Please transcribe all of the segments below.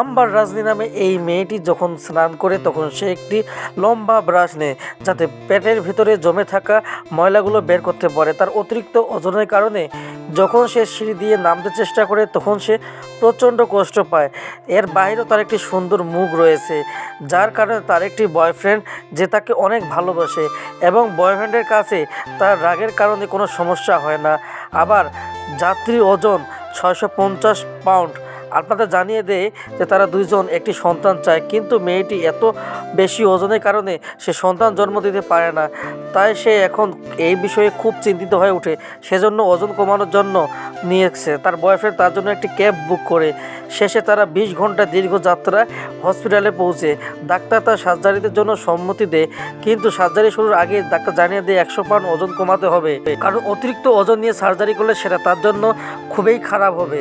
Amber রাজনী নামে এই মেয়েটি যখন স্নান করে, তখন সে একটি লম্বা ব্রাশ নেয়, যাতে পেটের ভিতরে জমে থাকা ময়লাগুলো বের করতে পারে। তার অতিরিক্ত ওজনের কারণে যখন সে সিঁড়ি দিয়ে নামতে চেষ্টা করে, তখন সে প্রচণ্ড কষ্ট পায়। এর বাইরেও তার একটি সুন্দর মুখ রয়েছে, যার কারণে তার একটি বয়ফ্রেন্ড যে তাকে অনেক ভালোবাসে এবং বয়ফ্রেন্ডের কাছে তার রাগের কারণে কোনো সমস্যা হয় না। আবার যাত্রী ওজন ছয়শো পঞ্চাশ পাউন্ড আপনাদের জানিয়ে দেয় যে তারা দুইজন একটি সন্তান চায়, কিন্তু মেয়েটি এত বেশি ওজনের কারণে সে সন্তান জন্ম দিতে পারে না। তাই সে এখন এই বিষয়ে খুব চিন্তিত হয়ে ওঠে। সেজন্য ওজন কমানোর জন্য নিয়েছে। তার বয়ফ্রেন্ড তার জন্য একটি ক্যাব বুক করে। শেষে তারা বিশ ঘণ্টা দীর্ঘ যাত্রায় হসপিটালে পৌঁছে। ডাক্তার তার সার্জারিদের জন্য সম্মতি দেয়, কিন্তু সার্জারি শুরুর আগে ডাক্তার জানিয়ে দেয় একশো পাউন্ড ওজন কমাতে হবে। কারণ অতিরিক্ত ওজন নিয়ে সার্জারি করলে সেটা তার জন্য খুবই খারাপ হবে।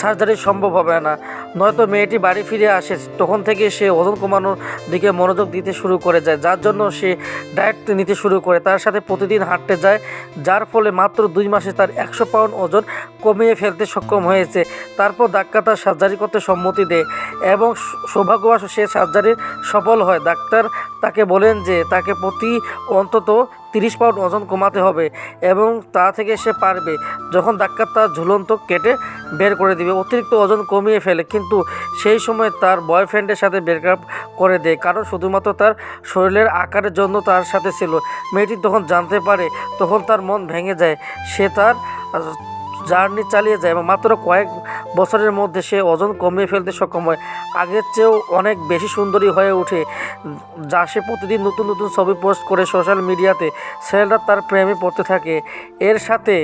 সার্জারি সম্ভব হবে না। নয়তো মেয়েটি বাড়ি ফিরে আসে, তখন থেকে সে ওজন কমানোর দিকে মনোযোগ দিতে শুরু করে যায়, যার জন্য সে ডায়েট নিতে শুরু করে। তার সাথে প্রতিদিন হাঁটতে যায়, যার ফলে মাত্র দুই মাসে তার একশো পাউন্ড ওজন কমিয়ে ফেলতে সক্ষম হয়েছে। তারপর ডাক্তার তার সার্জারি করতে সম্মতি দেয় এবং সৌভাগ্যবশ সে সার্জারি সফল হয়। ডাক্তার তাকে বলেন যে, তাকে প্রতি অন্তত তিরিশ পাউন্ড ওজন কমাতে হবে এবং তা থেকে সে পারবে যখন ডাক্তার তার ঝুলন্ত কেটে বের করে দিবে। অতিরিক্ত ওজন কমিয়ে ফেলে, কিন্তু সেই সময় তার বয়ফ্রেন্ডের সাথে ব্রেকআপ করে দেয়, কারণ শুধুমাত্র তার শরীরের আকারের জন্য তার সাথে ছিল। মেয়েটি তখন জানতে পারে, তখন তার মন ভেঙে যায়, সে তার জার্নি চালিয়ে যায় এবং মাত্র কয়েক বছরের মধ্যে সে ওজন কমিয়ে ফেলতে সক্ষম হয়। আগের চেয়েও অনেক বেশি সুন্দরী হয়ে ওঠে, যা সে প্রতিদিন নতুন নতুন ছবি পোস্ট করে সোশ্যাল মিডিয়াতে। ছেলেরা তার প্রেমে পড়তে থাকে। এর সাথে